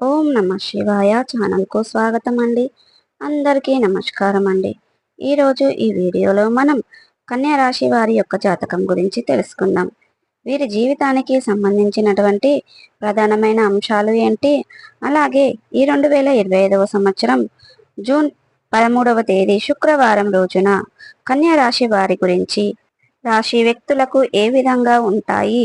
ఓం నమ శివాయ ఛానల్కు స్వాగతం అండి అందరికీ నమస్కారం అండి ఈరోజు ఈ వీడియోలో మనం కన్యా రాశి వారి యొక్క జాతకం గురించి తెలుసుకుందాం. వీరి జీవితానికి సంబంధించినటువంటి ప్రధానమైన అంశాలు ఏంటి? అలాగే ఈ రెండు వేల ఇరవై ఐదవ సంవత్సరం జూన్ పదమూడవ తేదీ శుక్రవారం రోజున కన్యా రాశి వారి గురించి రాశి వ్యక్తులకు ఏ విధంగా ఉంటాయి?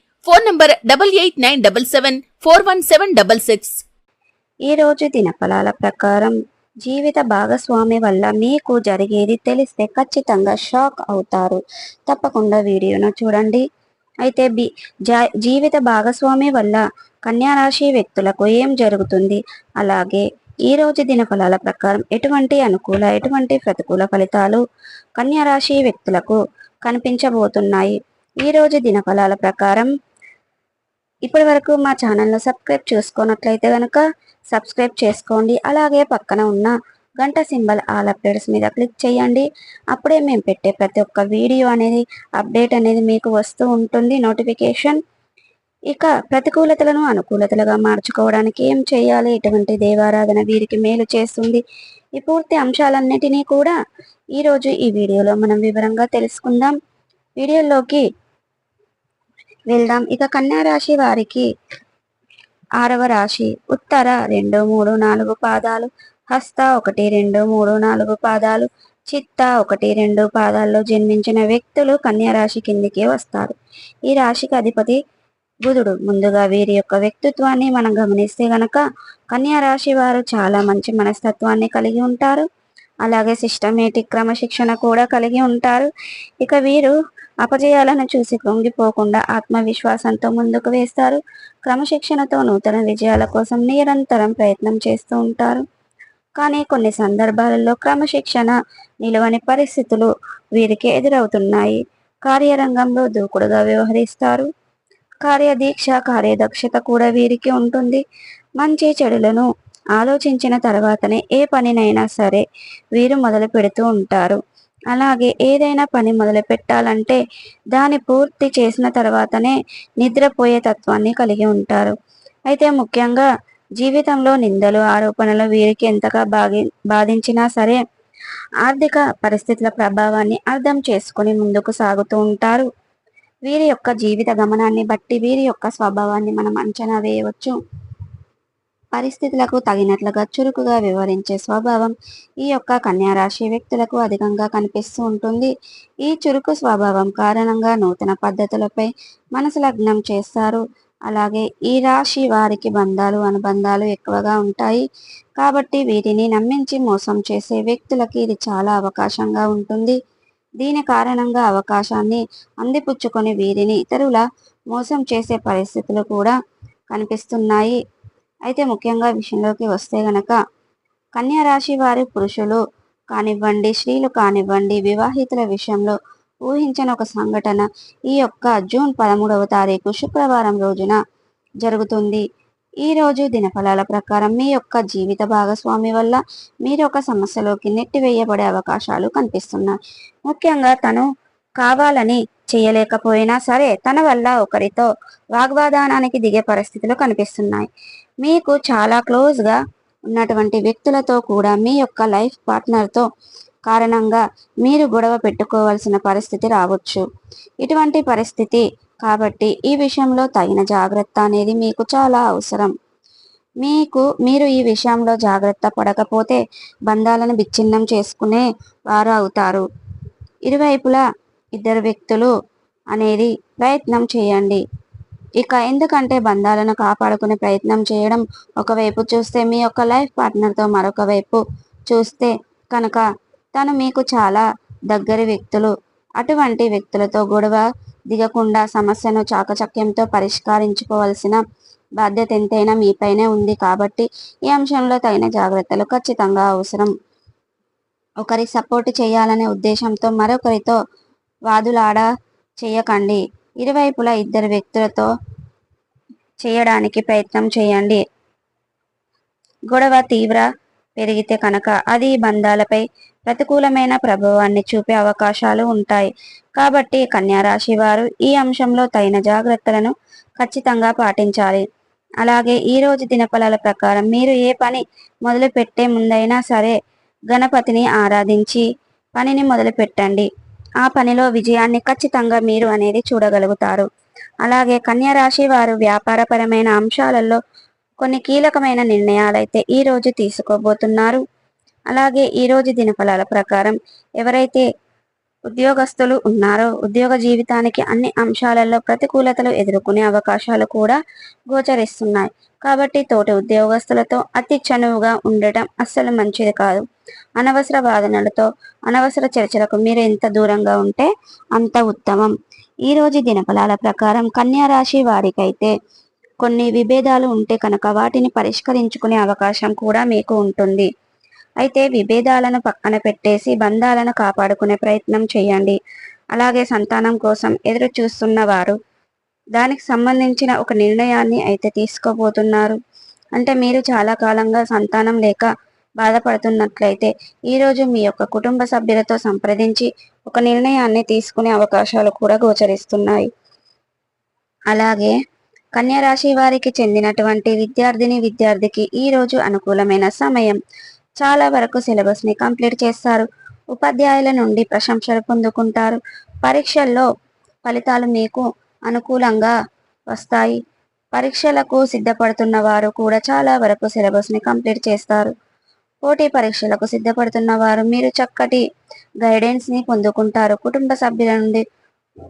Phone number double eight nine double seven four one seven double six. ఈ రోజు దినఫలాల ప్రకారం జీవిత భాగస్వామి వల్ల మీకు జరిగేది తెలిస్తే ఖచ్చితంగా షాక్ అవుతారు. తప్పకుండా వీడియోను చూడండి. అయితే బి జా- జీవిత భాగస్వామి వల్ల కన్యా రాశి వ్యక్తులకు ఏం జరుగుతుంది? అలాగే ఈ రోజు దినఫలాల ప్రకారం ఎటువంటి అనుకూల ఎటువంటి ప్రతికూల ఫలితాలు కన్యారాశి వ్యక్తులకు కనిపించబోతున్నాయి? ఈ రోజు దినఫలాల ప్రకారం ఇప్పటి వరకు మా ఛానల్ను సబ్స్క్రైబ్ చేసుకున్నట్లయితే కనుక సబ్స్క్రైబ్ చేసుకోండి. అలాగే పక్కన ఉన్న గంట సింబల్ ఆల్ అప్డేట్స్ మీద క్లిక్ చేయండి. అప్పుడే మేము పెట్టే ప్రతి ఒక్క వీడియో అనేది అప్డేట్ అనేది మీకు వస్తూ ఉంటుంది. నోటిఫికేషన్ ఇక ప్రతికూలతలను అనుకూలతలుగా మార్చుకోవడానికి ఏం చేయాలి? ఎటువంటి దేవారాధన వీరికి మేలు చేస్తుంది. ఈ పూర్తి అంశాలన్నిటినీ కూడా ఈరోజు ఈ వీడియోలో మనం వివరంగా తెలుసుకుందాం. వీడియోలోకి వెళ్దాం. ఇక కన్యా రాశి వారికి ఆరవ రాశి. ఉత్తర రెండు మూడు నాలుగు పాదాలు హస్త ఒకటి రెండు మూడు నాలుగు పాదాలు చిత్త ఒకటి రెండు పాదాల్లో జన్మించిన వ్యక్తులు కన్యా రాశి కిందికి వస్తారు. ఈ రాశికి అధిపతి బుధుడు. ముందుగా వీరి యొక్క వ్యక్తిత్వాన్ని మనం గమనిస్తే గనక కన్యా రాశి వారు చాలా మంచి మనస్తత్వాన్ని కలిగి ఉంటారు. అలాగే సిస్టమేటిక్ క్రమశిక్షణ కూడా కలిగి ఉంటారు. ఇక వీరు అపజయాలను చూసి కృంగిపోకుండా ఆత్మవిశ్వాసంతో ముందుకు వేస్తారు. క్రమశిక్షణతో నూతన విజయాల కోసం నిరంతరం ప్రయత్నం చేస్తూ ఉంటారు. కానీ కొన్ని సందర్భాలలో క్రమశిక్షణ నిలవని పరిస్థితులు వీరికి ఎదురవుతున్నాయి. కార్యరంగంలో దూకుడుగా వ్యవహరిస్తారు. కార్యదీక్ష కార్యదక్షత కూడా వీరికి ఉంటుంది. మంచి చెడులను ఆలోచించిన తర్వాతనే ఏ పనినైనా సరే వీరు మొదలు పెడుతూ ఉంటారు. అలాగే ఏదైనా పని మొదలు పెట్టాలంటే దాన్ని పూర్తి చేసిన తర్వాతనే నిద్రపోయే తత్వాన్ని కలిగి ఉంటారు. అయితే ముఖ్యంగా జీవితంలో నిందలు ఆరోపణలు వీరికి ఎంతగా బాగి బాధించినా సరే ఆర్థిక పరిస్థితుల ప్రభావాన్ని అర్థం చేసుకుని ముందుకు సాగుతూ ఉంటారు. వీరి యొక్క జీవిత గమనాన్ని బట్టి వీరి యొక్క స్వభావాన్ని మనం అంచనా వేయవచ్చు. పరిస్థితులకు తగినట్లుగా చురుకుగా వివరించే స్వభావం ఈ యొక్క కన్యా రాశి వ్యక్తులకు అధికంగా కనిపిస్తూ ఉంటుంది. ఈ చురుకు స్వభావం కారణంగా నూతన పద్ధతులపై మనసు లగ్నం చేస్తారు. అలాగే ఈ రాశి వారికి బంధాలు అనుబంధాలు ఎక్కువగా ఉంటాయి. కాబట్టి వీటిని నమ్మించి మోసం చేసే వ్యక్తులకి ఇది చాలా అవకాశంగా ఉంటుంది. దీని కారణంగా అవకాశాన్ని అందిపుచ్చుకొని వీరిని ఇతరుల మోసం చేసే పరిస్థితులు కూడా కనిపిస్తున్నాయి. అయితే ముఖ్యంగా విషయంలోకి వస్తే గనక కన్యా రాశి వారి పురుషులు కానివ్వండి స్త్రీలు కానివ్వండి వివాహితుల విషయంలో ఊహించని ఒక సంఘటన ఈ యొక్క జూన్ పదమూడవ తారీఖు శుక్రవారం రోజున జరుగుతుంది. ఈ రోజు దినఫలాల ప్రకారం మీ యొక్క జీవిత భాగస్వామి వల్ల మీరు ఒక సమస్యలోకి నెట్టివేయబడే అవకాశాలు కనిపిస్తున్నాయి. ముఖ్యంగా తను కావాలని చేయలేకపోయినా సరే తన వల్ల ఒకరితో వాగ్వాదానానికి దిగే పరిస్థితులు కనిపిస్తున్నాయి. మీకు చాలా క్లోజ్గా ఉన్నటువంటి వ్యక్తులతో కూడా మీ యొక్క లైఫ్ పార్ట్నర్తో కారణంగా మీరు గొడవ పెట్టుకోవాల్సిన పరిస్థితి రావచ్చు. ఇటువంటి పరిస్థితి కాబట్టి ఈ విషయంలో తగిన జాగ్రత్త అనేది మీకు చాలా అవసరం. మీకు మీరు ఈ విషయంలో జాగ్రత్త పడకపోతే బంధాలను విచ్ఛిన్నం చేసుకునే వారు అవుతారు. ఇరువైపులా ఇద్దరు వ్యక్తులు అనేది ప్రయత్నం చేయండి. ఇక ఎందుకంటే బంధాలను కాపాడుకునే ప్రయత్నం చేయడం ఒకవైపు చూస్తే మీ యొక్క లైఫ్ పార్ట్నర్తో మరొక వైపు చూస్తే కనుక తను మీకు చాలా దగ్గరి వ్యక్తులు. అటువంటి వ్యక్తులతో గొడవ దిగకుండా సమస్యను చాకచక్యంతో పరిష్కరించుకోవాల్సిన బాధ్యత ఎంతైనా మీపైనే ఉంది కాబట్టి ఈ అంశంలో తగిన జాగ్రత్తలు ఖచ్చితంగా అవసరం. ఒకరి సపోర్ట్ చేయాలనే ఉద్దేశంతో మరొకరితో వాదులాడ చేయకండి. ఇరువైపులా ఇద్దరు వ్యక్తులతో చేయడానికి ప్రయత్నం చేయండి. గొడవ తీవ్ర పెరిగితే కనుక అది బంధాలపై ప్రతికూలమైన ప్రభావాన్ని చూపే అవకాశాలు ఉంటాయి. కాబట్టి కన్యారాశి వారు ఈ అంశంలో తగిన జాగ్రత్తలను ఖచ్చితంగా పాటించాలి. అలాగే ఈరోజు దినఫలాల ప్రకారం మీరు ఏ పని మొదలు పెట్టే ముందైనా సరే గణపతిని ఆరాధించి పనిని మొదలు పెట్టండి ఆ పనిలో విజయాన్ని ఖచ్చితంగా మీరు అనేది చూడగలుగుతారు. అలాగే కన్యా రాశి వారు వ్యాపారపరమైన అంశాలలో కొన్ని కీలకమైన నిర్ణయాలైతే ఈ రోజు తీసుకోబోతున్నారు. అలాగే ఈ రోజు దినఫలాల ప్రకారం ఎవరైతే ఉద్యోగస్తులు ఉన్నారు ఉద్యోగ జీవితానికి అన్ని అంశాలలో ప్రతికూలతలు ఎదుర్కొనే అవకాశాలు కూడా గోచరిస్తున్నాయి. కాబట్టి తోటి ఉద్యోగస్తులతో అతి చనువుగా ఉండటం అస్సలు మంచిది కాదు. అనవసర వాదనలతో అనవసర చర్చలకు మీరు ఎంత దూరంగా ఉంటే అంత ఉత్తమం. ఈ రోజు దినఫలాల ప్రకారం కన్యా రాశి వారికైతే కొన్ని విభేదాలు ఉంటే కనుక వాటిని పరిష్కరించుకునే అవకాశం కూడా మీకు ఉంటుంది. అయితే విభేదాలను పక్కన పెట్టేసి బంధాలను కాపాడుకునే ప్రయత్నం చేయండి. అలాగే సంతానం కోసం ఎదురు చూస్తున్న వారు దానికి సంబంధించిన ఒక నిర్ణయాన్ని అయితే తీసుకోబోతున్నారు. అంటే మీరు చాలా కాలంగా సంతానం లేక బాధపడుతున్నట్లయితే ఈరోజు మీ యొక్క కుటుంబ సభ్యులతో సంప్రదించి ఒక నిర్ణయాన్ని తీసుకునే అవకాశాలు కూడా గోచరిస్తున్నాయి. అలాగే కన్యరాశి వారికి చెందినటువంటి విద్యార్థిని విద్యార్థికి ఈ రోజు అనుకూలమైన సమయం. చాలా వరకు సిలబస్ని కంప్లీట్ చేస్తారు. ఉపాధ్యాయుల నుండి ప్రశంసలు పొందుకుంటారు. పరీక్షల్లో ఫలితాలు మీకు అనుకూలంగా వస్తాయి. పరీక్షలకు సిద్ధపడుతున్న వారు కూడా చాలా వరకు సిలబస్ని కంప్లీట్ చేస్తారు. పోటీ పరీక్షలకు సిద్ధపడుతున్న వారు మీరు చక్కటి గైడెన్స్ని పొందుకుంటారు. కుటుంబ సభ్యుల నుండి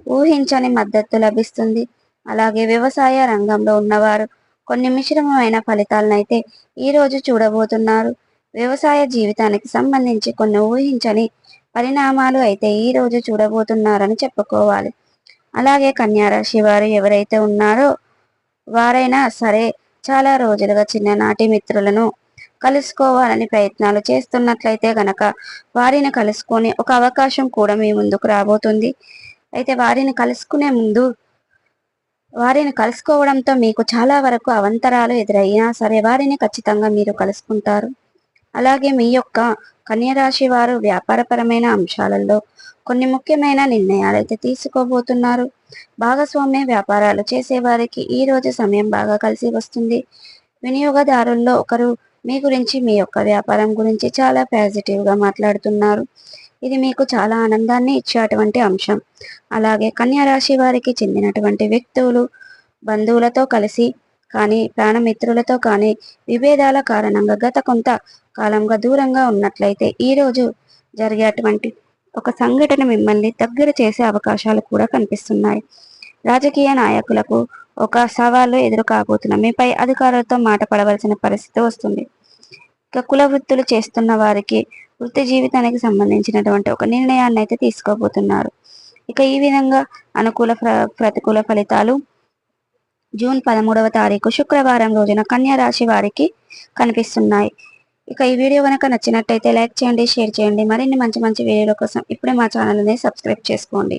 ఊహించని మద్దతు లభిస్తుంది. అలాగే వ్యవసాయ రంగంలో ఉన్నవారు కొన్ని మిశ్రమమైన ఫలితాలను అయితే ఈ రోజు చూడబోతున్నారు. వ్యవసాయ జీవితానికి సంబంధించి కొన్ని ఊహించని పరిణామాలు అయితే ఈ రోజు చూడబోతున్నారని చెప్పుకోవాలి. అలాగే కన్యారాశి వారు ఎవరైతే ఉన్నారో వారైనా సరే చాలా రోజులుగా చిన్ననాటి మిత్రులను కలుసుకోవాలని ప్రయత్నాలు చేస్తున్నట్లయితే గనక వారిని కలుసుకునే ఒక అవకాశం కూడా మీ ముందుకు రాబోతుంది. అయితే వారిని కలుసుకునే ముందు వారిని కలుసుకోవడంతో మీకు చాలా వరకు అవంతరాలు ఎదురయ్యినా సరే వారిని ఖచ్చితంగా మీరు కలుసుకుంటారు. అలాగే మీ యొక్క కన్యరాశి వారు వ్యాపారపరమైన అంశాలలో కొన్ని ముఖ్యమైన నిర్ణయాలు అయితే తీసుకోబోతున్నారు. భాగస్వామ్య వ్యాపారాలు చేసేవారికి ఈ రోజు సమయం బాగా కలిసి వస్తుంది. వినియోగదారుల్లో ఒకరు మీ గురించి మీ యొక్క వ్యాపారం గురించి చాలా పాజిటివ్గా మాట్లాడుతున్నారు. ఇది మీకు చాలా ఆనందాన్ని ఇచ్చేటువంటి అంశం. అలాగే కన్యరాశి వారికి చెందినటువంటి వ్యక్తులు బంధువులతో కలిసి కానీ ప్రాణమిత్రులతో కానీ విభేదాల కారణంగా గత కొంత కాలంగా దూరంగా ఉన్నట్లయితే ఈ రోజు జరిగేటువంటి ఒక సంఘటన మిమ్మల్ని దగ్గర చేసే అవకాశాలు కూడా కనిపిస్తున్నాయి. రాజకీయ నాయకులకు ఒక సవాలు ఎదురు కాబోతున్న మీపై అధికారులతో మాట పడవలసిన పరిస్థితి వస్తుంది. ఇక కుల వృత్తులు చేస్తున్న వారికి వృత్తి జీవితానికి సంబంధించినటువంటి ఒక నిర్ణయాన్ని అయితే తీసుకోబోతున్నారు. ఇక ఈ విధంగా అనుకూల ప్ర- ప్రతికూల ఫలితాలు జూన్ పదమూడవ తారీఖు శుక్రవారం రోజున కన్యా రాశి వారికి కనిపిస్తున్నాయి. ఇక ఈ వీడియో కనుక నచ్చినట్టయితే లైక్ చేయండి షేర్ చేయండి. మరిన్ని మంచి మంచి వీడియోల కోసం ఇప్పుడే మా ఛానల్ని సబ్స్క్రైబ్ చేసుకోండి.